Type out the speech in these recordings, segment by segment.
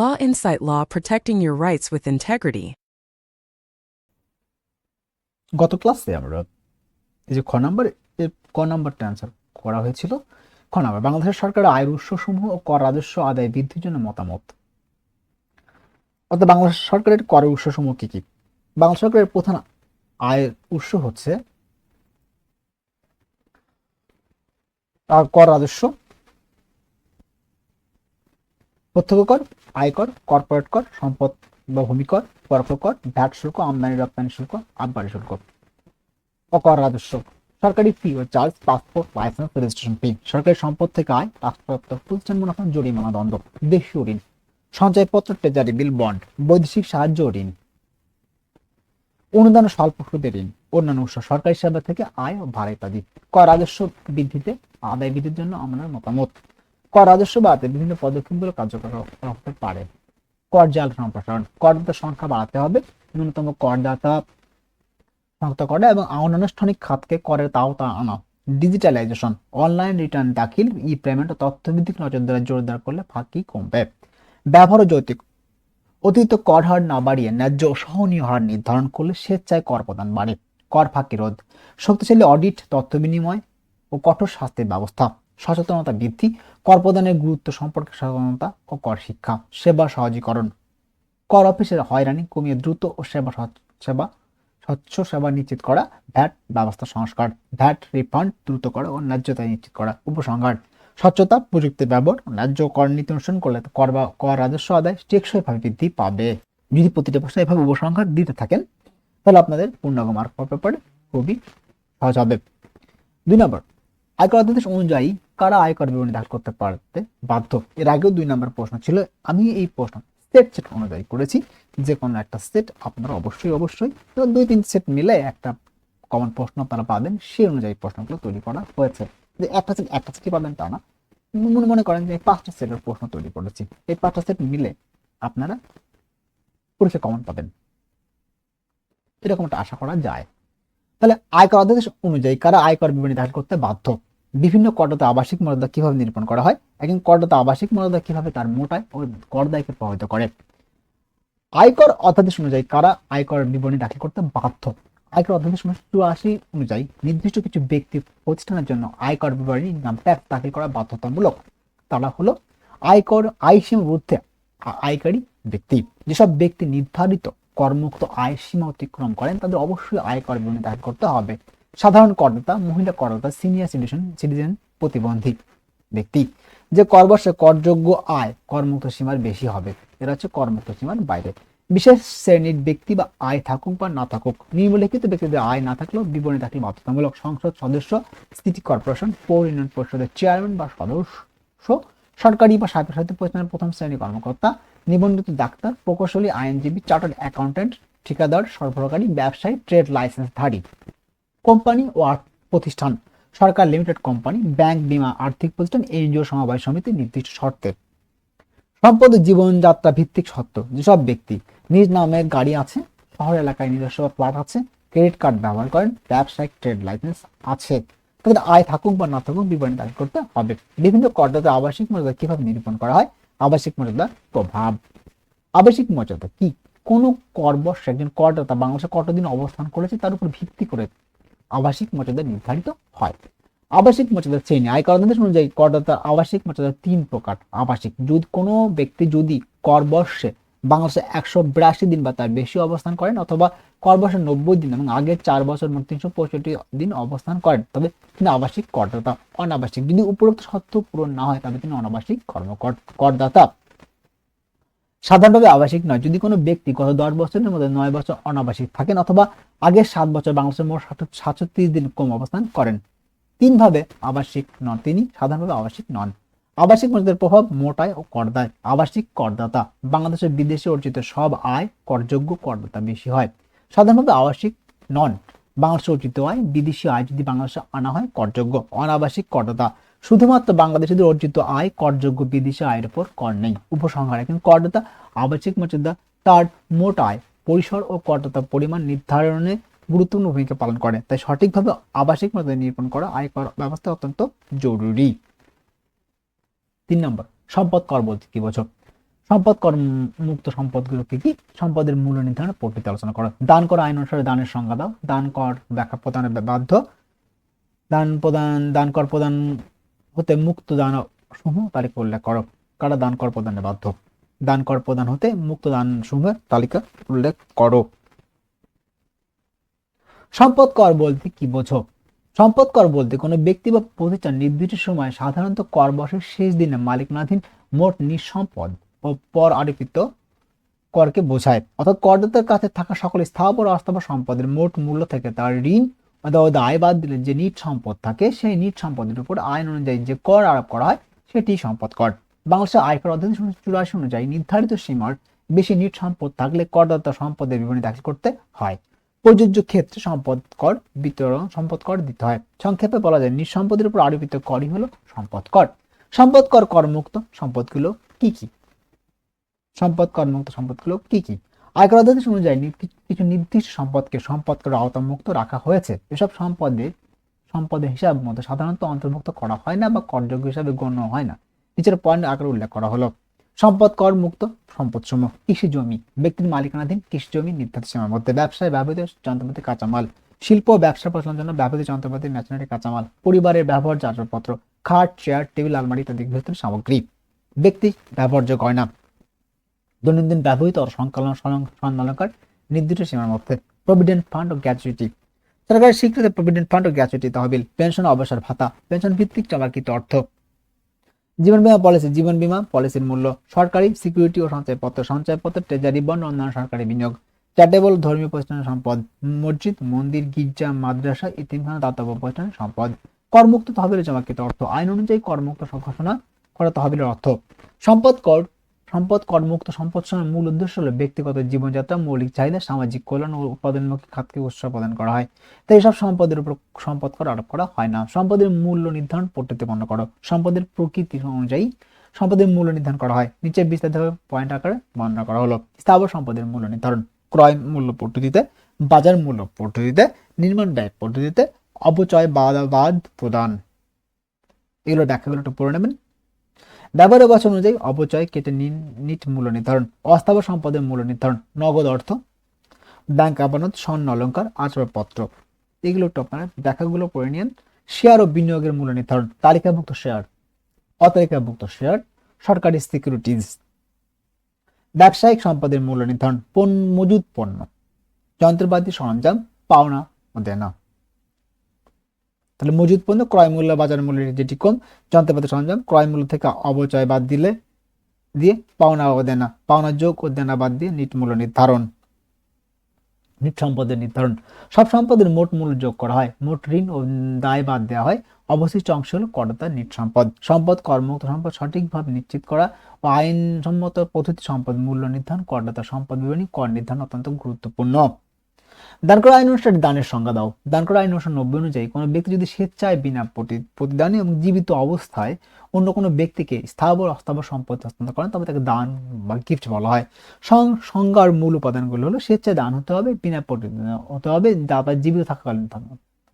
Law Insight Law Protecting Your Rights with Integrity. গত ক্লাসে আমরা এই যে খ নাম্বার ক নাম্বারটা অ্যান্সার করা হয়েছিল। খ নাম্বার, বাংলাদেশের সরকারের আয়ের উৎসসমূহ ও কর রাজস্ব আদায় বৃদ্ধির জন্য মতামত। অর্থাৎ বাংলাদেশ সরকারের করের উৎসসমূহ কি কি? বাংলাদেশ সরকারের প্রধান আয়ের উৎস হচ্ছে কর রাজস্ব, প্রত্যক্ষ কর আয়কর, কর্পোরেট কর, সম্পদ বা ভূমি কর পরোক্ষ কর, ভ্যাট শুল্ক, আমদানি, রপ্তানি শুল্ক আবগারি শুল্ক। অকর রাজস্ব। সরকারি ফি ও charge passport licence registration fee সরকারি সম্পদ থেকে আয় রাষ্ট্রপ্রাপ্ত প্রতিষ্ঠান মুনাফা, জরিমানা, দণ্ড। দেশীয় ঋণ। সঞ্চয়পত্র ট্রেজারি বিল বন্ড বৈদেশিক সাহায্য ঋণ। অনুদান স্বল্প সুদের ঋণ। অন্যান্য উৎস সরকারি সেবা থেকে আয় ও ভাড়া ইত্যাদি। কর রাজস্ব বৃদ্ধিতে আদায় বৃদ্ধির জন্য আমার মতামত। কর রাজস্ব বাড়াতে বিভিন্ন পদক্ষেপগুলো কার্যকর করা হতে পারে। কর জাল সম্প্রসারণ করদাতার সংখ্যা বাড়াতে হবে, ন্যূনতম করদাতা শনাক্ত করা এবং অনানুষ্ঠানিক খাতকে করের তাওতা আনা। ডিজিটালাইজেশন অনলাইন রিটার্ন দাখিল ই পেমেন্ট ও তথ্যভিত্তিক নজরদারি জোরদার করলে ফাঁকি কমবে। ব্যবহার যৌতিক, অতিরিক্ত কর হার না বাড়িয়ে ন্যায্য সহনীয় হার নির্ধারণ করলে স্বেচ্ছায় কর প্রদান বাড়ে। কর ফাঁকি রোধ, শক্তিশালী অডিট তথ্য বিনিময় ও কঠোর শাস্তির ব্যবস্থা, সচেতনতা বৃদ্ধি কর প্রদানের গুরুত্ব সম্পর্কে সচেতনতা ও কর শিক্ষা, সেবা সহজীকরণ। কর অফিসের হয়রানি কমিয়ে দ্রুত ও সেবা সেবা, স্বচ্ছ সেবা নিশ্চিত করা, ভ্যাট ব্যবস্থা সংস্কার, ভ্যাট রিফান্ড দ্রুত করা ও ন্যায্যতা নিশ্চিত করা, উপসংহার। স্বচ্ছতা, প্রযুক্তি ব্যবহার ন্যায্য কর নীতি অনুসরণ করলে কর বা, কর রাজস্ব আদায় টেকসইভাবে বৃদ্ধি পাবে। যদি প্রতিটা প্রশ্ন এভাবে উপসংহার দিতে থাকেন, তাহলে আপনাদের পূর্ণাঙ্গ মার্ক ব্যাপারে খুবই সহজ হবে। দুই নম্বর, আয়কর অধ্যাদেশ অনুযায়ী কারা আয়কর বিবরণী দাখিল করতে পারতে বাধ্য? এর আগেও দুই নম্বর প্রশ্ন ছিল। আমি এই প্রশ্ন সেট সেট অনুযায়ী করেছি। যে কোনো একটা সেট আপনারা অবশ্যই অবশ্যই। দুই, তিন সেট মিলে একটা কমন প্রশ্ন আপনারা পাবেন। সেই অনুযায়ী প্রশ্নগুলো তৈরি করা হয়েছে। যে একটা সেট একটা সেটই পাবেন তা না। মনে মনে করেন যে পাঁচটা সেটের প্রশ্ন তৈরি করেছি। এই পাঁচটা সেট মিলে আপনারা পরীক্ষা কমন পাবেন। এরকম একটা আশা করা যায়। তাহলে আয়কর অধ্যাদেশ অনুযায়ী কারা আয়কর বিবরণী দাখিল করতে বাধ্য? বিভিন্ন করদাতা আবাসিক মর্যাদা কীভাবে নিরূপণ করা হয়? একজন করদাতা আবাসিক মর্যাদা কীভাবে তার মোটায় ও করদায়কে প্রভাবিত করে? আয়কর অধ্যাদেশ অনুযায়ী কারা আয়কর বিবরণী দাখিল করতে বাধ্য? আয়কর অধ্যাদেশ চুরাশি অনুযায়ী নির্দিষ্ট কিছু ব্যক্তি প্রতিষ্ঠানের জন্য আয়কর বিবরণী নাম ট্যাক্স দাখিল করা বাধ্যতামূলক। তারা হলো আয়কর আয় সীমার ঊর্ধ্বে আ- আয়কারী ব্যক্তি। যেসব ব্যক্তি নির্ধারিত করমুক্ত আয় সীমা অতিক্রম করেন, তাদের অবশ্যই আয়কর বিবরণী দাখিল করতে হবে। সাধারণ করদাতা, মহিলা করদাতা সিনিয়র সিটিজেন সিটিজেন প্রতিবন্ধী ব্যক্তি। যে কর বর্ষে করযোগ্য আয় করমুক্ত সীমার বেশি হবে, এরা হচ্ছে করমুক্ত সীমার বাইরে। বিশেষ শ্রেণির ব্যক্তি বা আয় থাকুক বা না থাকুক, নিম্নলিখিত ব্যক্তিদের আয় না থাকলেও বিবরণী দাখিল বাধ্যতামূলক সংসদ সদস্য সিটি কর্পোরেশন পৌর ইউনিয়ন পরিষদের চেয়ারম্যান বা সদস্য, সরকারি বা স্বায়ত্তশাসিত প্রতিষ্ঠানের প্রথম শ্রেণির কর্মকর্তা, নিবন্ধিত ডাক্তার, প্রকৌশলী, আইনজীবী চার্টার্ড অ্যাকাউন্ট্যান্ট ঠিকাদার, সরবরাহকারী, ব্যবসায়ী ট্রেড লাইসেন্সধারী কোম্পানি ও প্রতিষ্ঠান। সরকার লিমিটেড কোম্পানি, ব্যাংক বীমা, আর্থিক প্রতিষ্ঠান, এনজিও সমবায় সমিতি নির্দিষ্ট শর্তে। সম্পদ জীবনযাত্রা ভিত্তিক সত্ত্ব যেসব ব্যক্তি নিজ নামে গাড়ি আছে, শহর এলাকায় নিজস্ব ফ্ল্যাট আছে, ক্রেডিট কার্ড ব্যবহার করেন, ব্যবসায়িক ট্রেড লাইসেন্স আছে, তাদের আয় থাকুক বা না থাকুক বিবরণী দাখিল করতে হবে। বিভিন্ন করদাতা আবাসিক মর্যাদা কীভাবে নিরূপণ করা হয়? আবাসিক মর্যাদার প্রভাব। আবাসিক মর্যাদা কি? কোন কর একজন করদাতা বাংলাদেশে কতদিন অবস্থান করেছে, তার উপর ভিত্তি করে আবাসিক মর্যাদা নির্ধারিত হয়। আবাসিক মর্যাদার শ্রেণি আয়কর অধ্যাদেশ অনুযায়ী করদাতার আবাসিক মর্যাদা তিন প্রকার। আবাসিক, যদি কোনো ব্যক্তি যদি কর বর্ষে বাংলাদেশে একশো বিরাশি দিন বা তার বেশি অবস্থান করেন অথবা কর বর্ষে নব্বই দিন এবং আগের চার বছর মোট তিনশো পঁয়ষট্টি দিন অবস্থান করেন, তবে তিনি আবাসিক করদাতা। অনাবাসিক, যদি উপরোক্ত শর্ত পূরণ না হয়, তবে তিনি অনাবাসিক কর্মকর, করদাতা। সাধারণভাবে আবাসিক নয়। যদি কোনো ব্যক্তি গত দশ বছরের মধ্যে নয় বছর অনাবাসিক থাকেন অথবা আগের সাত বছর, বাংলাদেশের মোট সাতষট্টি দিন কম অবস্থান করেন, তিনভাবে আবাসিক নন। তিনি সাধারণভাবে আবাসিক নন। আবাসিক মর্যাদার প্রভাব মোটায় ও করদায়। আবাসিক করদাতা। বাংলাদেশের বিদেশে অর্জিত সব আয় করযোগ্য করদাতা বেশি হয়। সাধারণভাবে আবাসিক নন। বাংলাদেশে অর্জিত আয় বিদেশি আয় যদি বাংলাদেশে আনা হয় করযোগ্য। অনাবাসিক করদাতা শুধুমাত্র বাংলাদেশিদের অর্জিত আয়, করযোগ্য বিদেশি আয়ের উপর কর নেই। উপসংহারে কিন্তু করদাতা, আবাসিক মর্যাদা তার মোট আয়, পরিসর ও করদাতা পরিমাণ নির্ধারণে গুরুত্বপূর্ণ ভূমিকা পালন করে। তাই সঠিকভাবে আবাসিক মর্যাদা নিরূপণ করা আয়কর ব্যবস্থা অত্যন্ত জরুরি। তিন নম্বর, সম্পদ কর বলতে কি বোঝো? সম্পদ কর মুক্ত সম্পদগুলো কি? কি সম্পদের মূল্য নির্ধারণ পদ্ধতি আলোচনা করো। দান কর আইন অনুসারে দানের সংজ্ঞা দাও। দান কর ব্যাখ্যা প্রদানের বাধ্য। দান প্রদান, দান কর প্রদান হতে মুক্ত দান সমূহ তালিকা উল্লেখ করো। কারা দান কর প্রদানে বাধ্য? দান কর প্রদান হতে মুক্ত দান সমূহের তালিকা উল্লেখ করো। সম্পদ কর বলতে কি বোঝো? সম্পদ কর বলতে কোনো ব্যক্তি বা প্রতিষ্ঠান নির্দিষ্ট সময় সাধারণত কর বছরের শেষ দিনে মালিকানাধীন মোট নিঃসম্পদ ও পর আরোপিত করকে বোঝায়। অর্থাৎ করদাতার কাছে থাকা সকল স্থাবর অস্থাবর সম্পদের মোট মূল্য থেকে তার ঋণ দায় বাদ দিলে যে নিট সম্পদ থাকে, সেই নিট সম্পদের উপর আইন অনুযায়ী যে কর আরোপ করা হয়, সেটি সম্পদ কর। বাংলাদেশের আয়কর অধ্যাদেশ চুরাশি অনুযায়ী নির্ধারিত সীমার বেশি নিট সম্পদ থাকলে করদাতা সম্পদের বিবরণী দাখিল করতে হয়। প্রযোজ্য ক্ষেত্রে সম্পদ কর, বিতরণ সম্পদ কর দিতে হয়। সংক্ষেপে বলা যায় নিঃসম্পদের উপর আরোপিত করই হলো সম্পদ কর। সম্পদ কর করমুক্ত সম্পদগুলো কি কি? সম্পদ করমুক্ত সম্পদগুলো কি কি? আয়কর অধ্যাদেশ অনুযায়ী কিছু নির্দিষ্ট সম্পদকে সম্পদ কর আওতামুক্ত রাখা হয়েছে। এসব সম্পদে, সম্পদের হিসাব মতো সাধারণত অন্তর্ভুক্ত করা হয় না বা করযোগ্য হিসাবে গণ্য হয় না। নিচের পয়েন্ট আকারে উল্লেখ করা হলো, সম্পদ কর মুক্ত সম্পদ সমূহ কৃষি জমি, ব্যক্তির মালিকানাধীন কৃষি জমি, নির্ধারিত সীমার মধ্যে ব্যবসায় ব্যবহৃত যন্ত্রপাতি কাঁচামাল, শিল্প ব্যবসা প্রচলনের জন্য ব্যবহৃত যন্ত্রপাতি, মেশিনারি কাঁচামাল, পরিবারের ব্যবহার আসবাবপত্র খাট, চেয়ার, টেবিল, আলমারি ইত্যাদি সামগ্রী। ব্যক্তি ব্যবহার্য গয়না দৈনন্দিন ব্যবহৃত সংকলন স্বর্ণালঙ্কার নির্দিষ্ট সীমার মধ্যে প্রভিডেন্ট ফান্ড ও গ্যাচুইটি সরকারের স্বীকৃত প্রভিডেন্ট ফান্ড ও গ্যাচুইটি তহবিল, পেনশন অবসর ভাতা, পেনশন ভিত্তিক চলাকৃত অর্থ। জীবন বীমা পলিসি, জীবন বীমা পলিসির মূল্য, সরকারি সিকিউরিটি ও সঞ্চয়পত্র সঞ্চয়পত্র ট্রেজারি বন্ড অন্যান্য সরকারি বিনিয়োগ চ্যারিটেবল ধর্মীয় প্রতিষ্ঠানের সম্পদ, মসজিদ, মন্দির, গির্জা, মাদ্রাসা, ইতিমখানা, দাতব্য প্রতিষ্ঠানের সম্পদ। করমুক্ত তহবিলে জমাকৃত অর্থ। আইন অনুযায়ী করমুক্ত ঘোষণা করা তহবিলের অর্থ। সম্পদ কর সম্পদ করমুক্ত সম্পদ সময়ের মূল উদ্দেশ্য হলো ব্যক্তিগত জীবনযাত্রা, মৌলিক চাহিদা, সামাজিক কল্যাণ ও উৎপাদনমুখী খাতকে উৎসাহ প্রদান করা হয়। তাই এসব সম্পদের উপর সম্পদ কর আরোপ করা হয় না। সম্পদের মূল্য নির্ধারণ বর্ণনা করো। সম্পদের প্রকৃতি অনুযায়ী সম্পদের মূল্য নির্ধারণ করা হয়। নিচে বিস্তারিতভাবে পয়েন্ট আকারে বর্ণনা করা হলো। স্থাবর সম্পদের মূল্য নির্ধারণ। ক্রয় মূল্য পদ্ধতিতে, বাজার মূল্য পদ্ধতিতে, নির্মাণ ব্যয় পদ্ধতিতে, অপচয় বাদ বাদ প্রদান। এগুলো ব্যাখ্যাগুলো একটু পড়ে নেবেন। ব্যবহারের বছর অনুযায়ী অপচয় কেটে নিন নিট মূল্য নির্ধারণ, অস্থাবর সম্পদের মূল্য নির্ধারণ, নগদ অর্থ, ব্যাংক আমানত স্বর্ণ অলঙ্কার আসবাবপত্র এগুলো একটু আপনারা ব্যাখ্যাগুলো পড়ে নিন। শেয়ার ও বিনিয়োগের মূল্য নির্ধারণ, তালিকাভুক্ত শেয়ার, অতালিকাভুক্ত শেয়ার, সরকারি সিকিউরিটিজ। ব্যবসায়িক সম্পদের মূল্য নির্ধারণ, পণ্য মজুদ পণ্য, যন্ত্রপাতি সরঞ্জাম, পাওনা দেনা। তাহলে মজুদ পণ্য ক্রয় মূল্য, বাজার মূল্যের যেটি কম, যন্ত্রপাতি সরঞ্জাম ক্রয় মূল্য থেকে অবচয় বাদ দিলে, দিয়ে পাওনা ও দেনা, পাওনা যোগ ও দেনা বাদ দিয়ে নিট মূল্য নির্ধারণ। নিট সম্পদের নির্ধারণ। সব সম্পদের মোট মূল্য যোগ করা হয়। মোট ঋণ ও দায় বাদ দেওয়া হয়। অবশিষ্ট অংশ হল করদাতার নিট সম্পদ। সম্পদ কর্মমুক্ত সম্পদ সঠিকভাবে নিশ্চিত করা ও আইনসম্মত পদ্ধতি সম্পদ মূল্য নির্ধারণ, করদাতা সম্পদ বিবরণী, কর নির্ধারণ অত্যন্ত গুরুত্বপূর্ণ। দান করা আইন অনুসারে দানের সংজ্ঞা দাও। দান করা আইন অনুসারে নব্বই অনুযায়ী কোনো ব্যক্তি যদি স্বেচ্ছায় বিনা প্রতি- প্রতিদানে এবং জীবিত অবস্থায় অন্য কোনো ব্যক্তিকে স্থাবর অস্থাবর সম্পদ হস্তান্তর করেন, তবে তাকে দান বা গিফট বলা হয়। সং- সংজ্ঞার মূল উপাদানগুলো হলো স্বেচ্ছায় দান হতে হবে, বিনা প্রতিদানে হতে হবে তারপর জীবিত থাকাকালীন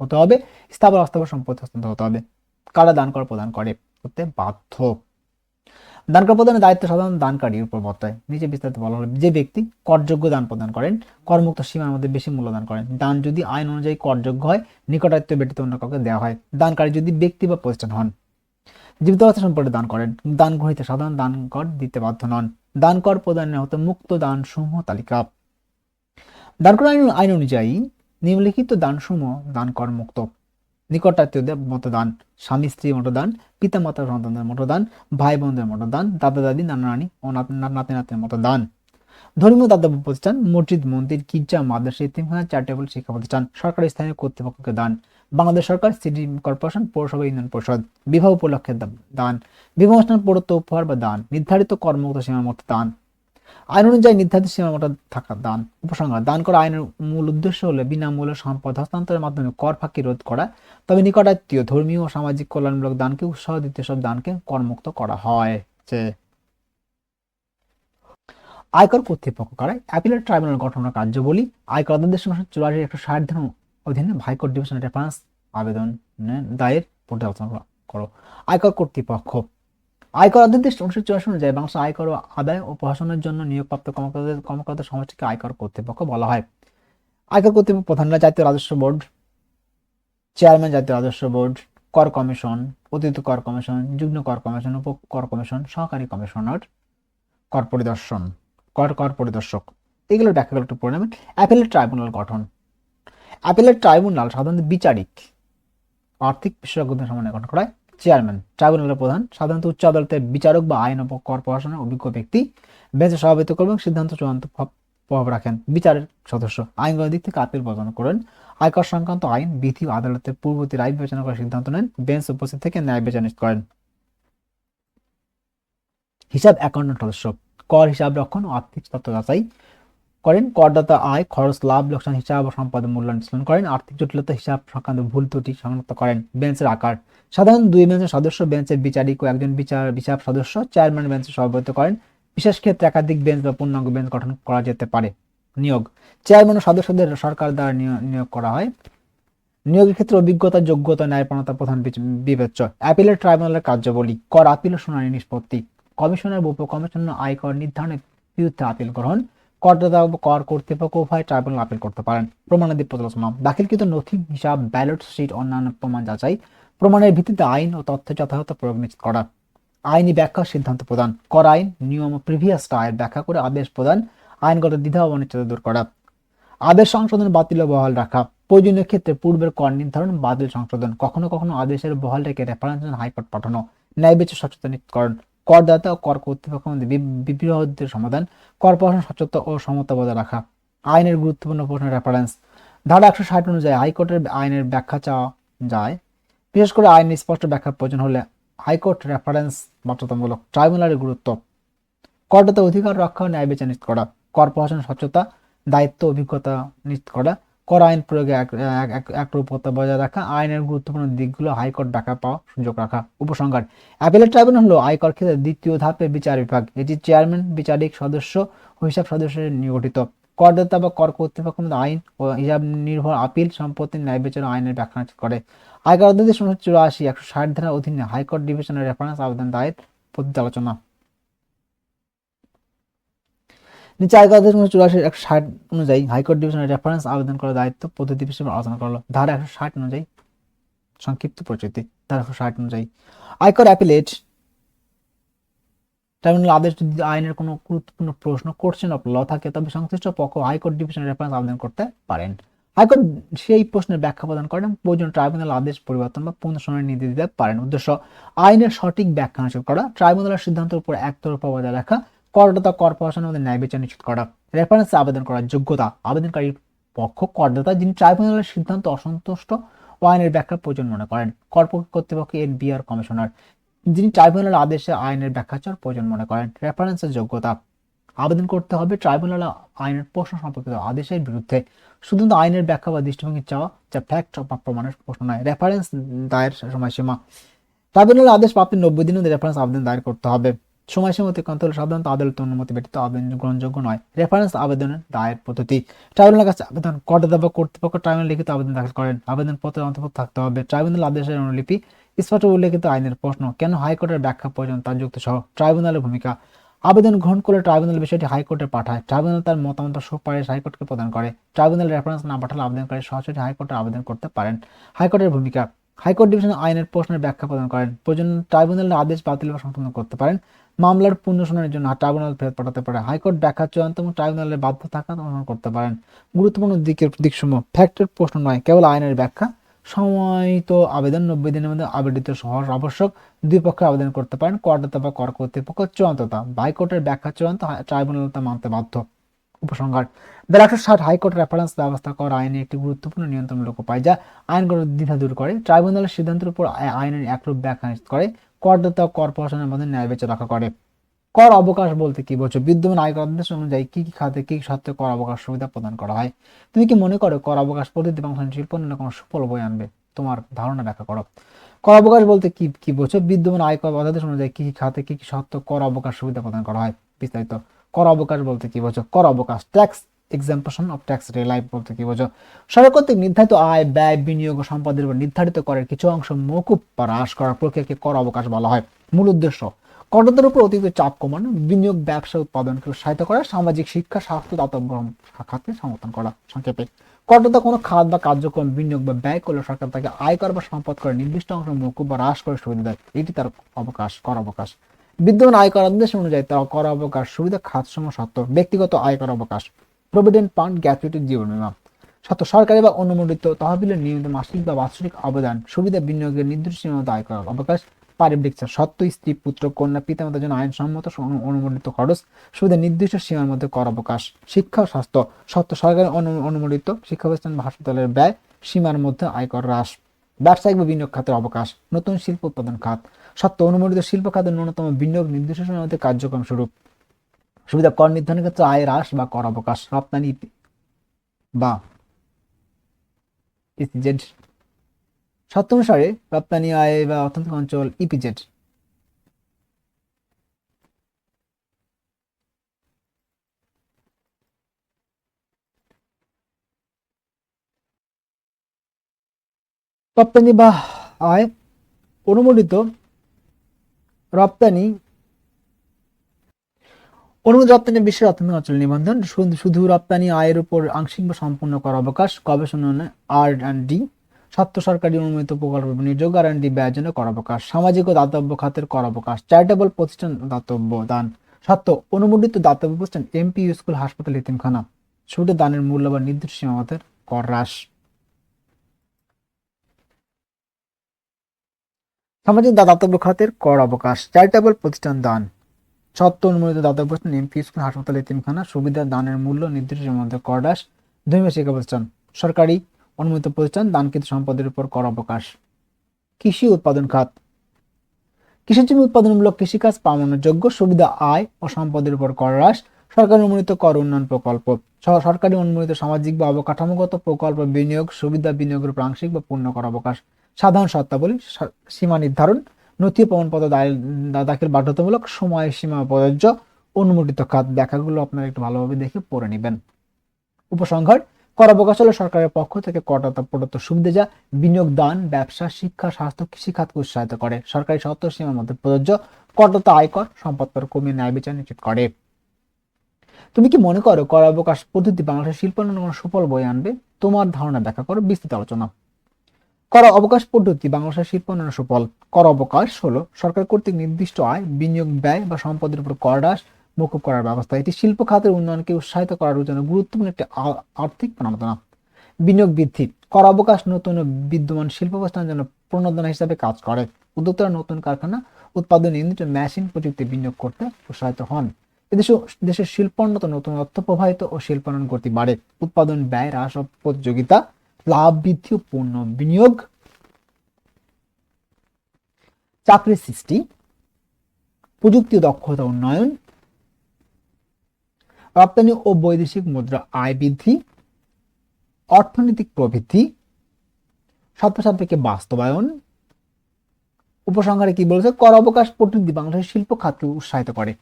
হতে হবে, স্থাবর অস্থাবর সম্পদ হস্তান্তর হতে হবে। কারা দান করা প্রদান করে? করতে বাধ্য। দান কর প্রদানের দায়িত্ব সাধারণত দানকারীর উপর বর্তায়। নিচে বিস্তারিত বলা হলো যে ব্যক্তি করযোগ্য দান প্রদান করেন, করমুক্ত সীমার মধ্যে বেশি মূল্য দান করেন। দান যদি আইন অনুযায়ী করযোগ্য হয় নিকটাত্ম ব্যতীত অন্য কাউকে দেওয়া হয়। দানকারী যদি ব্যক্তি বা প্রতিষ্ঠান হন, জীবিত অবস্থা সম্পর্কে দান করেন, দান গ্রহীতা সাধারণ দান কর দিতে বাধ্য নন। দান কর প্রদানের হতো মুক্ত দান সমূহ তালিকা। দান কর আইন আইন অনুযায়ী নিম্নলিখিত দানসমূহ দান কর মুক্ত। নিকটাত্মীয়দের মতদান, স্বামী স্ত্রী মতদান পিতা মাতা সন্তানদের মতদান ভাই বোনদের মতদান দাদা দাদি নানা নানি ও নাতি নাতির মতদান। ধর্মীয় দাতব্য প্রতিষ্ঠান মসজিদ, মন্দির, গির্জা, মাদ্রাসা ইতিমখানা চ্যারিটেবল শিক্ষা প্রতিষ্ঠান, সরকারি স্থানীয় কর্তৃপক্ষকে দান। বাংলাদেশ সরকার সিটি কর্পোরেশন পৌরসভা ইউনিয়ন পরিষদ, বিবাহ উপলক্ষে দান। বিবাহ অনুষ্ঠান প্রদত্ত উপহার বা দান। নির্ধারিত কর্মগত সীমার মধ্যে দান। আইন অনুযায়ী নির্ধারিত সীমার থাকা, দান, উপসংহার, দান করা আইনের মূল উদ্দেশ্য হলো বিনামূল্যে সম্পদ হস্তান্তরের মাধ্যমে কর ফাঁকি রোধ করা। তবে নিকটাত্মীয়, ধর্মীয় ও সামাজিক কল্যাণমূলক দানকে উৎসাহ দিতে সব দানকে করমুক্ত করা হয়। যে আয়কর কর্তৃপক্ষ করায় অ্যাপিলেট ট্রাইব্যুনাল গঠনের কার্যবলী। আয়কর অধ্যাদেশ চুরাশি, একশো ষাট ধারা অধীনে হাইকোর্ট ডিভিশন রেফারেন্স আবেদন দায়ের পর্যালোচনা করো। আয়কর কর্তৃপক্ষ আয়কর অধ্যাদেশ উনিশশো চুরাশি অনুযায়ী বাংলাদেশ আয়কর আদায় ও প্রশাসনের জন্য নিয়োগপ্রাপ্ত কর্মকর্তাদের কর্মকর্তা সমষ্টিকে আয়কর কর্তৃপক্ষ বলা হয়। আয়কর কর্তৃপক্ষ প্রধানরা জাতীয় রাজস্ব বোর্ড, চেয়ারম্যান জাতীয় রাজস্ব বোর্ড, কর কমিশন, অতিরিক্ত কর কমিশন, যুগ্ম কর কমিশন, উপ কর কমিশন, সহকারী কমিশনার, কর পরিদর্শন, কর কর পরিদর্শক। এগুলোর ব্যাখ্যাগুলো একটু পড়ে নেবেন। অ্যাপেলেট ট্রাইব্যুনাল গঠন। অ্যাপেলেট ট্রাইব্যুনাল সাধারণত বিচারিক, আর্থিক বিশেষজ্ঞদের সামনে গঠন করা হয় চেয়ারম্যান ট্রাইব্যুনালের প্রধান, সাধারণত উচ্চ আদালতের বিচারক বা আইন ও কর প্রশাসনের অভিজ্ঞ ব্যক্তি, বেঞ্চে সভাপতিত্ব করবেন, সিদ্ধান্ত চূড়ান্ত প্রভাব রাখেন। বিচারের সদস্য, আইনগত দিক থেকে আপিল প্রদান করেন। আয়কর সংক্রান্ত আইন, বিধি আদালতের পূর্ববর্তী রায় বিবেচনা করার সিদ্ধান্ত নেন। বেঞ্চ উপস্থিত থেকে ন্যায় বিচার করেন। হিসাব অ্যাকাউন্টেন্ট সদস্য, কর হিসাব রক্ষণ ও আর্থিক তথ্য যাচাই। করেন, করদাতা আয়, খরচ, লাভ, লোকসান, হিসাব ও সম্পাদন মূল্যায়ন বিশ্লেষণ করেন, আর্থিক জটিলতা, হিসাব সংক্রান্ত ভুল ত্রুটি শনাক্ত করেন, বেঞ্চের আকার। সাধারণ দুই বেঞ্চের সদস্য, বেঞ্চের বিচারিক ও একজন বিচার বিচার সদস্য, চেয়ারম্যান বেঞ্চের সভাপতিত্ব করেন। বিশেষ ক্ষেত্রে একাধিক বেঞ্চ বা পূর্ণাঙ্গ বেঞ্চ গঠন করা যেতে পারে। নিয়োগ। চেয়ারম্যান ও সদস্যদের সরকার দ্বারা নিয়োগ করা হয়। নিয়োগের ক্ষেত্রে অভিজ্ঞতা, যোগ্যতা ন্যায়পণতা প্রধান বিবেচ্য। অ্যাপিলের ট্রাইব্যুনালের কার্যাবলী। কর, আপিল ও শুনানি নিষ্পত্তি। কমিশনের বা উপকমিশনার আয়কর নির্ধারণের বিরুদ্ধে আপিল গ্রহণ। করদাতা কর কর্তৃপক্ষ উভয় ট্রাইব্যুনাল আপিল করতে পারেন। প্রমাণাদি পর্যালোচনা। দাখিলকৃত নথি, হিসাব ব্যালট শিট অন্যান্য প্রমাণ যাচাই, প্রমাণের ভিত্তিতে আইন ও তথ্য যথাযথ প্রয়োগ নিশ্চিত করা। আইনি ব্যাখ্যা সিদ্ধান্ত প্রদান। কর আইন, নিয়ম ও প্রিভিয়াস রায়ের ব্যাখ্যা করে আদেশ প্রদান। আইনগত দ্বিধা ও দূর করা। আদেশ সংশোধন বাতিল ও বহাল রাখা। প্রয়োজনীয় ক্ষেত্রে পূর্বের কর নির্ধারণ বাতিল সংশোধন। কখনো কখনো আদেশের বহাল রেখে রেফারেন্স হাইকোর্ট পাঠানো। ন্যায় বিচার সচেতনীকরণ করদাতা ও কর কর্তৃপক্ষের মধ্যে বি- বিবাদের সমাধান, কর প্রশাসন সচেতন ও সমতা বজায় রাখা, আইনের গুরুত্বপূর্ণ প্রশ্নের রেফারেন্স ধারা একশো ষাট অনুযায়ী হাইকোর্টের আইনের ব্যাখ্যা চাওয়া যায়। বিশেষ করে আইন স্পষ্ট ব্যাখ্যার প্রয়োজন হলে হাইকোর্ট রেফারেন্স বাধ্যতামূলক ট্রাইব্যুনালের গুরুত্ব। করদাতা অধিকার রক্ষা ও ন্যায় বিচার নিশ্চিত করা, কর প্রশাসন স্বচ্ছতা দায়িত্ব অভিজ্ঞতা নিশ্চিত করা কর আইন প্রয়োগে এক- এক- এক- একরূপতা বজায় রাখা, আইনের গুরুত্বপূর্ণ দিকগুলো হাইকোর্ট ব্যাখ্যা পাওয়া সুযোগ রাখা, উপসংহার। অ্যাপিলেট ট্রাইব্যুনাল হলো আয়কর ক্ষেত্রে দ্বিতীয় ধাপে বিচার বিভাগ, এটি চেয়ারম্যান, বিচারিক সদস্য, হিসাব সদস্যের নিগঠিত করদাতা বা কর কর্তৃপক্ষ আইন ও হিসাব নির্ভর আপিল সম্পত্তি ন্যায় বিচার আইনের ব্যাখ্যা করে। আয়কর অধ্যাদেশ উনিশশো চুরাশি একশো ষাট ধারার অধীনে হাইকোর্ট ডিভিশনের রেফারেন্স আবেদন দায়ের পদ্ধতি আলোচনা নিচে আয়কর অধ্যাদেশ উনিশশো চুরাশি একশো ষাট অনুযায়ী হাইকোর্ট ডিভিশনের রেফারেন্স আবেদন করার দায়িত্ব পদ্ধতি হিসেবে আলোচনা করল। ধারা একশো ষাট অনুযায়ী সংক্ষিপ্ত পরিচিতি, ধারা একশো ষাট অনুযায়ী। আয়কর অ্যাপিলেট ট্রাইব্যুনাল আদেশ যদি আইনের কোনো গুরুত্বপূর্ণ প্রশ্ন কোশ্চেন অফ ল থাকে, তবে সংশ্লিষ্ট পক্ষ হাইকোর্ট ডিভিশনের রেফারেন্স আবেদন করতে পারেন। হাইকোর্ট সেই প্রশ্নের ব্যাখ্যা প্রদান করেন প্রয়োজন ট্রাইব্যুনাল আদেশ পরিবর্তন বা পুনঃ শুনানি নির্দেশ দিতে পারেন। উদ্দেশ্য, আইনের সঠিক ব্যাখ্যা নিশ্চিত করা ট্রাইব্যুনালের সিদ্ধান্তের উপর একতরফা বজায় রাখা করদাতা কর প্রশাসনের মধ্যে ন্যায় বিচার নিশ্চিত করা, রেফারেন্স আবেদন করার যোগ্যতা, আবেদনকারীর পক্ষ করদাতা যিনি ট্রাইব্যুনালের সিদ্ধান্ত অসন্তুষ্ট ও আইনের ব্যাখ্যা প্রয়োজন মনে করেন কর কর্তৃপক্ষ এর বিআর কমিশনার যিনি ট্রাইব্যুনাল আদেশে আইনের ব্যাখ্যা চাওয়ার প্রয়োজন মনে করেন, রেফারেন্সের যোগ্যতা, আবেদন করতে হবে ট্রাইব্যুনাল আইনের প্রশ্ন সম্পর্কিত আদেশের বিরুদ্ধে, শুধুমাত্র আইনের ব্যাখ্যা বা দৃষ্টিভঙ্গি চাওয়া যা ফ্যাক্ট বা প্রমাণের প্রশ্ন নয়, রেফারেন্স দায়ের সময়সীমা ট্রাইব্যুনাল আদেশ প্রাপ্তির নব্বই দিনের রেফারেন্স আবেদন দায়ের করতে হবে। সময়সীমা অতিক্রান্ত হলে সাধারণত আদালত অনুমতি ব্যতীত আবেদন গ্রহণযোগ্য নয়। রেফারেন্স আবেদনের দায়ের পদ্ধতি। ট্রাইব্যুনালের কাছে আবেদন করদাতা বা কর্তৃপক্ষ ট্রাইব্যুনাল লিখিত আবেদন দাখিল করেন। আবেদন পত্রের অন্তর্ভুক্ত থাকতে হবে। ট্রাইব্যুনাল আদেশের অনুলিপি স্পষ্ট উল্লেখিত আইনের প্রশ্ন, কেন হাইকোর্টের ব্যাখ্যা প্রয়োজন তার যুক্ত সহ ট্রাইব্যুনালের ভূমিকা। আবেদন গ্রহণ করলে ট্রাইব্যুনাল বিষয়টি হাইকোর্টে পাঠায়। ট্রাইব্যুনাল তার মতামত সুপারিশ হাইকোর্টকে প্রদান করে। ট্রাইব্যুনাল রেফারেন্স না পাঠালে আবেদনকারী সরাসরি হাইকোর্টে আবেদন করতে পারেন। হাইকোর্টের ভূমিকা হাইকোর্ট ডিভিশন আইনের প্রশ্নের ব্যাখ্যা প্রদান করেন। প্রয়োজন ট্রাইব্যুনালের আদেশ বাতিল বা সম্পন্ন করতে পারেন। মামলার পূর্ণ শুনানির জন্য ট্রাইব্যুনাল ফেরত পাঠাতে পারে। হাইকোর্ট ব্যাখ্যা চূড়ান্ত এবং ট্রাইব্যুনালের বাধ্য থাকা অনুসরণ করতে পারেন। গুরুত্বপূর্ণ দিকের দিকসমূহ। ফ্যাক্টের প্রশ্ন নয়, কেবল আইনের ব্যাখ্যা। সময়িত আবেদন, নব্বই দিনের মধ্যে আবেদিত সহজ, আবশ্যক। দুই পক্ষে আবেদন করতে পারেন। করদাতা বা কর কর্তৃপক্ষ চূড়ান্ততা হাইকোর্টের ব্যাখ্যা চূড়ান্ত হাই- ট্রাইব্যুনাল তা মানতে বাধ্য। উপসংহার। বেলা একশো ষাট হাইকোর্ট রেফারেন্স ব্যবস্থা করা আইনে একটি গুরুত্বপূর্ণ নিয়ন্ত্রণমূলক উপায় যা আইনগত দ্বিধা দূর করে। ট্রাইব্যুনালের সিদ্ধান্তের উপর আইনের একরূপ ব্যাখ্যা নিশ্চিত করে। করদাতা ও কর প্রশাসনের মধ্যে ন্যায় বিচার রক্ষা করে। কর অবকাশ বলতে কি বোঝো? বিদ্যমান আয়কর আদেশ অনুযায়ী কি কি খাতে, কি সত্ত্বে কর অবকাশ সুবিধা প্রদান করা হয়। তুমি কি মনে করো কর অবকাশ পদ্ধতি বাংলাদেশ শিল্প উন্নয়নে কোনো সুফল বয়ে আনবে? তোমার ধারণা ব্যাখ্যা করো। কর অবকাশ বলতে কি কি বোঝো? বিদ্যমান আয়কর আদেশ অনুযায়ী কি কি খাতে, কি কি সত্ত্ব কর অবকাশ সুবিধা প্রদান করা হয়। বিস্তারিত কর অবকাশ বলতে কি বোঝো? কর অবকাশ tax exemption of tax relief বলতে কি বোঝো? সরকার কর্তৃক নির্ধারিত আয়, ব্যয়, বিনিয়োগ ও সম্পদের উপর নির্ধারিত করের কিছু অংশ মৌকুব বা হ্রাস করার প্রক্রিয়াকে কর অবকাশ বলা হয়। মূল উদ্দেশ্য করদাতার উপর অতিরিক্ত চাপ কমানো, বিনিয়োগ, ব্যবসা উৎপাদনকে উৎসাহিত করা, সামাজিক শিক্ষা, স্বাস্থ্য দাতব্য খাতে সমর্থন করা। সংক্ষেপে করদাতা কোনো খাত বা কার্যক্রম, বিনিয়োগ বা ব্যয় করলে সরকার তাকে আয়কর বা সম্পদ করে নির্দিষ্ট অংশ মৌকুব বা হ্রাস করে সুবিধা দেয়। এটি তার অবকাশ, কর অবকাশ। বিদ্যমান আয়কর আদেশ অনুযায়ী তার কর অবকাশ সুবিধা খাতসমূহ সত্ত্ব ব্যক্তিগত আয়কর অবকাশ, প্রভিডেন্ট ফান্ড গ্যাচুইটি জীবন বীমা। সত্য, সরকারি বা অনুমোদিত তহবিলের নিয়মিত মাসিক বা বাৎসরিক অবদান, সুবিধা বিনিয়োগের নির্দিষ্ট সীমাবদ্ধ আয় করার অবকাশ পারিবারিক সত্য স্ত্রী, পুত্র, কন্যা, পিতামাতার জন্য আইনসম্মত অনুমোদিত খরচ, সুবিধা নির্দিষ্ট সীমার মধ্যে কর অবকাশ শিক্ষা ও স্বাস্থ্য। সত্য, সরকারি অনুমোদিত শিক্ষা প্রতিষ্ঠান বা হাসপাতালের ব্যয় সীমার মধ্যে আয়কর হ্রাস। ব্যবসায়িক বা বিনিয়োগ খাতের অবকাশ, নতুন শিল্প উৎপাদন খাত। সত্য অনুমোদিত শিল্প খাতের ন্যূনতম বিনিয়োগ মধ্যে কার্যক্রম শুরু। সুবিধা কর নির্ধারণের ক্ষেত্রে আয় হ্রাস বা কর অবকাশ, রপ্তানি বা ইপিজেড সত্য অনুসারে রপ্তানি, আয় বা অর্থনৈতিক অঞ্চল ইপিজেড রপ্তানি বা আয় অনুমোদিত রপ্তানি। অনুমোদিত রপ্তানি বিশ্বের অর্থনৈতিক অঞ্চল নিবন্ধন। শুধু- রপ্তানি আয়ের উপর আংশিক বা সম্পূর্ণ করা অবকাশ, গবেষণা আর অ্যান্ড ডি স্বাস্থ্য সরকারি অনুমোদিত প্রকল্প নির্যোগ আর অ্যান্ড ডি ব্যয়ের জন্য কর অবকাশ, সামাজিক ও দাতব্য খাতের কর অবকাশ চ্যারিটেবল প্রতিষ্ঠান দাতব্য দান সত্য অনুমোদিত দাতব্য প্রতিষ্ঠান এমপি স্কুল হাসপাতাল, এতিমখানা। সুবিধা দানের মূল্য বা নির্দিষ্ট সীমাবদ্ধের কর হ্রাস। সামাজিক দাতব্য খাতের কর অবকাশ চ্যারিটেবল প্রতিষ্ঠান দান। সত্য অনুমোদিত দাতব্য প্রতিষ্ঠান এমপি স্কুল হাসপাতাল এতিমখানা, সুবিধা দানের মূল্য নির্দিষ্ট মধ্যে কর হ্রাস ধর্মীয় শিক্ষা প্রতিষ্ঠান সরকারি অনুমোদিত প্রতিষ্ঠান দানকৃত সম্পদের উপর কর অবকাশ। কৃষি উৎপাদন খাত। কৃষি জমি উৎপাদনমূলক কৃষিকাজ পাওয়ানোর যোগ্য সুবিধা আয় ও সম্পদের উপর কর হ্রাস, সরকারি অনুমোদিত কর উন্নয়ন প্রকল্প। সরকারি অনুমোদিত সামাজিক বা অবকাঠামোগত প্রকল্প বিনিয়োগ, সুবিধা বিনিয়োগের উপর আংশিক বা পূর্ণ কর অবকাশ। সাধারণ শর্তাবলী সীমা নির্ধারণ, নথি প্রমাণপত্র দাখিল বাধ্যতামূলক, সময় সীমা প্রযোজ্য, অনুমোদিত খাত দেখাগুলো আপনারা একটু ভালোভাবে দেখে পড়ে নেবেন। উপসংহার কর অবকাশ হলো সরকারের পক্ষ থেকে করদাতা প্রদত্ত সুবিধা যা বিনিয়োগ, দান, ব্যবসা, শিক্ষা, স্বাস্থ্য কৃষি খাতকে উৎসাহিত করে। সরকারি শর্ত সীমার মধ্যে প্রযোজ্য, করদাতা আয়কর সম্পদ কমিয়ে ন্যায় বিচার নিশ্চিত করে। তুমি কি মনে করো কর অবকাশ পদ্ধতি বাংলাদেশের শিল্পায়নের কোনো সুফল বই আনবে? তোমার ধারণা ব্যাখ্যা করো, বিস্তৃত আলোচনা। কর অবকাশ পদ্ধতি বাংলাদেশের শিল্পায়নের সুফল। কর অবকাশ হলো সরকার কর্তৃক নির্দিষ্ট আয়, বিনিয়োগ, ব্যয় বা সম্পদের উপর কর হ্রাস মকুব করার ব্যবস্থা। এটি শিল্প খাতের উন্নয়নকে উৎসাহিত করার জন্য গুরুত্বপূর্ণ একটি আর্থিক প্রণোদনা। বিনিয়োগ বৃদ্ধি। কর অবকাশ নতুন বিদ্যমান শিল্প প্রতিষ্ঠানের জন্য প্রণোদনা হিসাবে কাজ করে। উদ্যোক্তারা নতুন কারখানা, উৎপাদন ইউনিট মেশিন প্রযুক্তি বিনিয়োগ করতে উৎসাহিত হন। এদেশে দেশের শিল্পোন্নত নতুন অর্থ প্রবাহিত ও শিল্পায়ন গতি বাড়ে। উৎপাদন, ব্যয়, হ্রাস ও প্রতিযোগিতা লাভ বৃদ্ধি ও পূর্ণ বিনিয়োগ, চাকরির সৃষ্টি, প্রযুক্তি দক্ষতা উন্নয়ন, রপ্তানি ও বৈদেশিক মুদ্রা আয় বৃদ্ধি, অর্থনৈতিক প্রবৃদ্ধি ছাত্রছাত্রীকে বাস্তবায়ন, উপসংহারে কি বলেছে? কর অবকাশ পদ্ধতি বাংলাদেশের শিল্প খাতকে উৎসাহিত করে।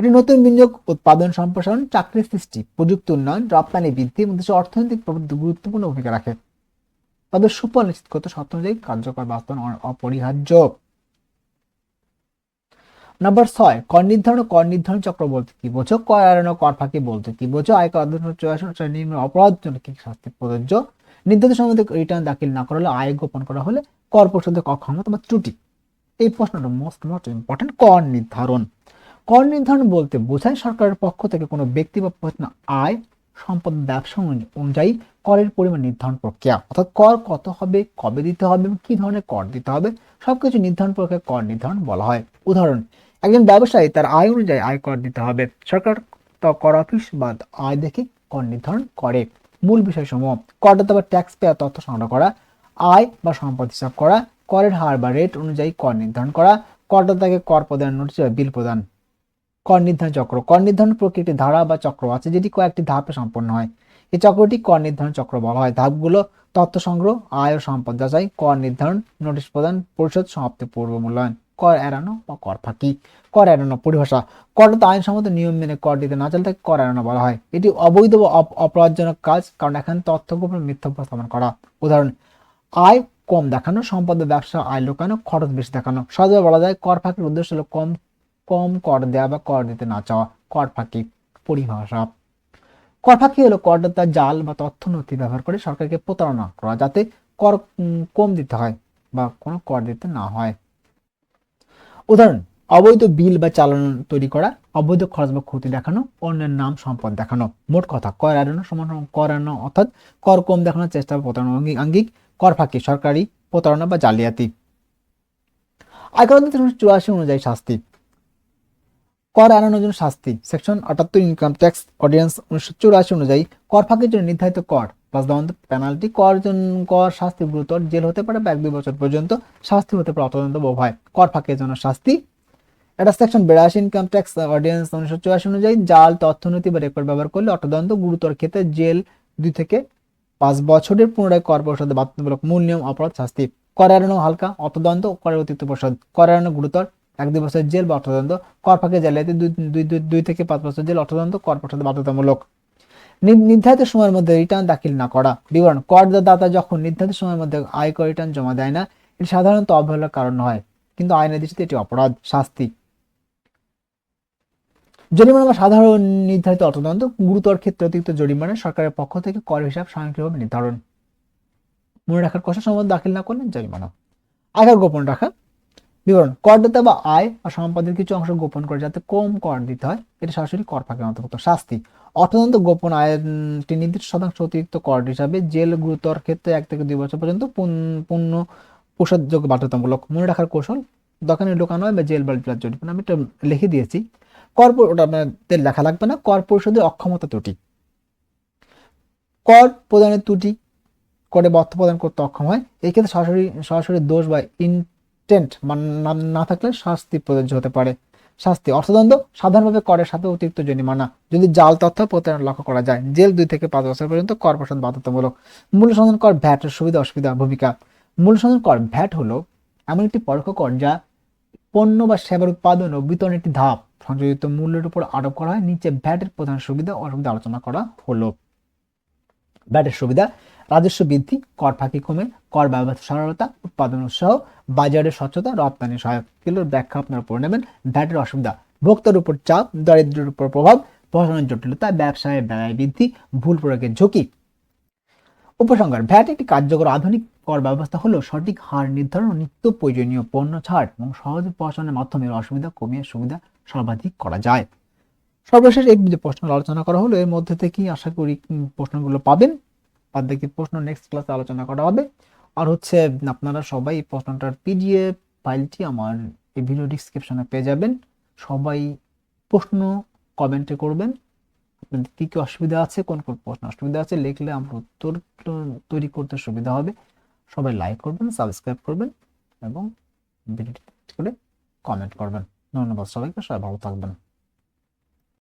এটি নতুন বিনিয়োগ, উৎপাদন, সম্প্রসারণ, চাকরির সৃষ্টি, প্রযুক্তি উন্নয়ন, রপ্তানি বৃদ্ধি, এবং দেশের অর্থনৈতিক প্রবৃদ্ধি গুরুত্বপূর্ণ ভূমিকা রাখে। তাদের নিশ্চিত করতে শর্ত অনুযায়ী কার্যকর বাস্তবায়ন অপরিহার্য। নাম্বার ছয়, কর নির্ধারণ কর নির্ধারণ চক্র বলতে কি বোঝো? কর এড়ানো কর ফাঁকি বলতে কি বোঝো? আয়কর নিম্ন অপরাধ জন্য কি শাস্তি প্রযোজ্য। নির্ধারিত সম্বন্ধে রিটার্ন দাখিল না করা হলে আয় গোপন করা হলে কর পরিশোধের অক্ষমতা বা ত্রুটি। এই প্রশ্নটা মোস্ট মোস্ট ইম্পর্টেন্ট কর নির্ধারণ। কর নির্ধারণ বলতে বোঝায় সরকারের পক্ষ থেকে কোনো ব্যক্তি বা প্রতিষ্ঠান আয়, সম্পদ, ব্যবসা অনু- অনুযায়ী করের পরিমাণ নির্ধারণ প্রক্রিয়া। অর্থাৎ কর কত হবে, কবে দিতে হবে এবং কি ধরনের কর দিতে হবে, সবকিছু নির্ধারণ প্রক্রিয়া কর নির্ধারণ বলা হয়। উদাহরণ, একজন ব্যবসায়ী তার আয় অনুযায়ী আয় কর দিতে হবে। সরকার তা কর অফিস বা আয় দেখে কর নির্ধারণ করে। মূল বিষয় বিষয়সমূহ করদাতা বা ট্যাক্স পেয়ার তথ্য সংগ্রহ করা, আয় বা সম্পদ হিসাব করা, করের হার বা রেট অনুযায়ী কর নির্ধারণ করা করদাতাকে কর প্রদান নোটিশ বা বিল প্রদান। কর নির্ধারণ চক্র। কর নির্ধারণ প্রক্রিয়াটি ধারা বা চক্র আছে যেটি কয়েকটি ধাপে সম্পন্ন হয়। এই চক্রটি কর নির্ধারণ চক্র বলা হয়। ধাপগুলো তথ্য সংগ্রহ, আয় ও সম্পদ যাচাই, কর নির্ধারণ, নোটিশ প্রদান, পরিশোধ, সমাপ্তি, পূর্ব মূল্যায়ন, কর এড়ানো বা কর ফাঁকি, কর এড়ানো, পরিভাষা। করদাতা আইনসম্মত নিয়ম মেনে কর দিতে না চাইলে তাকে কর এড়ানো বলা হয়। এটি অবৈধ বা অপরাধজনক কাজ, কারণ এখানে তথ্য গোপন মিথ্যা উপস্থাপন করা। উদাহরণ, আয় কম দেখানো, সম্পদ ব্যবসা আয় লুকানো, খরচ বেশি দেখানো। সহজভাবে বলা যায়, কর ফাঁকির উদ্দেশ্য হলো কম কম কর দেওয়া বা কর দিতে না চাওয়া, কর ফাঁকি, পরিভাষা। কর ফাঁকি হলো করদাতা জাল বা তথ্য নথি ব্যবহার করে সরকারকে প্রতারণা করা যাতে কর কম দিতে হয় বা কোনো কর দিতে না হয়। উদাহরণ, অবৈধ বিল বা চালান তৈরি করা, অবৈধ খরচ বা ক্ষতি দেখানো, অন্যের নাম সম্পদ দেখানো। মোট কথা, কর এড়ানো সমান কর অর্থাৎ কর কম দেখানোর চেষ্টা প্রতারণা আঙ্গিক, কর ফাঁকি, সরকারি প্রতারণা বা জালিয়াতি। আয়কর তিনশো চুরাশি অনুযায়ী শাস্তি। কর এড়ানোর জন্য শাস্তি। সেকশন আটাত্তর ইনকাম ট্যাক্স অর্ডিন্যান্স উনিশশো চুরাশি অনুযায়ী কর ফাঁকির জন্য নির্ধারিত কর। প্লাস দমন পেনাল্টি কর কর শাস্তি গুরুতর জেল হতে পারে বা এক দুই বছর পর্যন্ত শাস্তি হতে পারে অত্যন্ত উভয় কর ফাঁকির জন্য শাস্তি। এটা সেকশন বিরাশি ইনকাম ট্যাক্স অর্ডিন্যান্স উনিশশো চুরাশি অনুযায়ী জাল তথ্যনীতি বা রেকর্ড ব্যবহার করলে অর্থদণ্ড গুরুতর ক্ষেত্রে জেল দুই থেকে পাঁচ বছরের পুনরায় কর পরিশোধে বাধ্যতামূলক মূল নিয়ম, অপরাধ, শাস্তি। কর এড়ানো হালকা অর্থদণ্ড করের অতিরিক্ত পরিশোধ। কর এড়ানো গুরুতর। এক দুই বছর জেল বা অর্থদণ্ড, কর ফাঁকে জালিয়াতি দুই দুই থেকে পাঁচ বছর জেল, অর্থদণ্ড, কর পরিশোধ বাধ্যতামূলক। নির্ধারিত সময়ের মধ্যে রিটার্ন দাখিল না করা। বিবরণ, করদাতা যখন নির্ধারিত সময়ের মধ্যে আয়কর রিটার্ন জমা দেয় না, এটি সাধারণত অবহেলার কারণ হয়, কিন্তু আইনের দৃষ্টিতে এটি অপরাধ, শাস্তি। জরিমানা বা সাধারণ নির্ধারিত অর্থদণ্ড, গুরুতর ক্ষেত্রে অতিরিক্ত জরিমানা সরকারের পক্ষ থেকে কর হিসাব স্বয়ংক্রিয়ভাবে নির্ধারণ। মনে রাখার কথা সম্বন্ধে দাখিল না করলেন জরিমানা। আয়কর গোপন রাখা বিবরণ। করদাতা বা আয় বা সম্পদের কিছু অংশ গোপন করে যাতে কম কর দিতে হয় এটা সরাসরি কর ফাঁকের অন্তর্ভুক্ত। শাস্তি। অর্থদণ্ড গোপন উম, নির্দিষ্ট শতাংশ অতিরিক্ত কর হিসাবে জেল গুরুতর ক্ষেত্রে এক থেকে দুই বছর পর্যন্ত পূর্ণ প্রসাদযোগ্য বাধ্যতামূলক। মনে রাখার কৌশল দোকানে ঢোকানো হয় বা জেল বা জরিমানা আমি এটা লিখে দিয়েছি। কর ওটা লেখা লাগবে না। কর পরিশোধের অক্ষমতা ত্রুটি কর প্রদানের ত্রুটি করে অর্থ প্রদান করতে অক্ষম হয়। এই ক্ষেত্রে সরাসরি সরাসরি দোষ বা ইনটেন্ট না থাকলে শাস্তি প্রযোজ্য হতে পারে। শাস্তি, অর্থদণ্ড সাধারণভাবে করের সাথে অতিরিক্ত জরিমানা। যদি জাল তথ্য প্রতারণা লক্ষ্য করা যায়, জেল দুই থেকে পাঁচ বছর পর্যন্ত কর পরিশোধ বাধ্যতামূলক। মূল্য সংযোজন কর ভ্যাটের সুবিধা অসুবিধা ভূমিকা। মূল্য সংযোজন কর ভ্যাট হলো এমন একটি পরোক্ষ কর যা পণ্য বা সেবার উৎপাদন ও বিতরণের একটি ধাপ। সংযোজিত মূল্যের উপর আরোপ করা হয়, নিচে ভ্যাটের প্রধান সুবিধা অসুবিধা আলোচনা করা হলো। ভ্যাটের সুবিধা রাজস্ব বৃদ্ধি, কর ফাঁকি কমে, কর ব্যবস্থা সরলতা, উৎপাদন উৎসাহ, বাজারের স্বচ্ছতা, রপ্তানি সহায়ক এগুলোর ব্যাখ্যা আপনারা পড়ে নেবেন। ভ্যাটের অসুবিধা। ভোক্তার উপর চাপ দারিদ্রের উপর প্রভাব প্রশাসনের জটিলতা ব্যবসায় ব্যয় বৃদ্ধি, ভুল প্রয়োগের ঝুঁকি। উপসংহার ভ্যাট একটি কার্যকর আধুনিক কর ব্যবস্থা হলো সঠিক হার নির্ধারণ, নিত্য প্রয়োজনীয় পণ্য ছাড় এবং সহজ প্রশাসনের মাধ্যমে অসুবিধা কমিয়ে সুবিধা সর্বাধিক করা যায়। সর্বশেষ এই যে প্রশ্ন আলোচনা করা হলো, এর মধ্যে থেকেই আশা করি প্রশ্নগুলো পাবেন। বাদ বাকি প্রশ্ন নেক্সট ক্লাসে আলোচনা করা হবে। আর হচ্ছে, আপনারা সবাই প্রশ্নটার পিডিএফ ফাইলটি আমার এই ভিডিও ডিসক্রিপশনে পেয়ে যাবেন। সবাই প্রশ্ন কমেন্টে করবেন। আপনাদের কী কী অসুবিধা আছে, কোন কোন প্রশ্ন অসুবিধা আছে, লিখলে আমরা উত্তর তৈরি করতে সুবিধা হবে। সবাই লাইক করবেন সাবস্ক্রাইব করবেন এবং ভিডিওটি করে কমেন্ট করবেন। ধন্যবাদ সবাইকে, সবাই ভালো থাকবেন।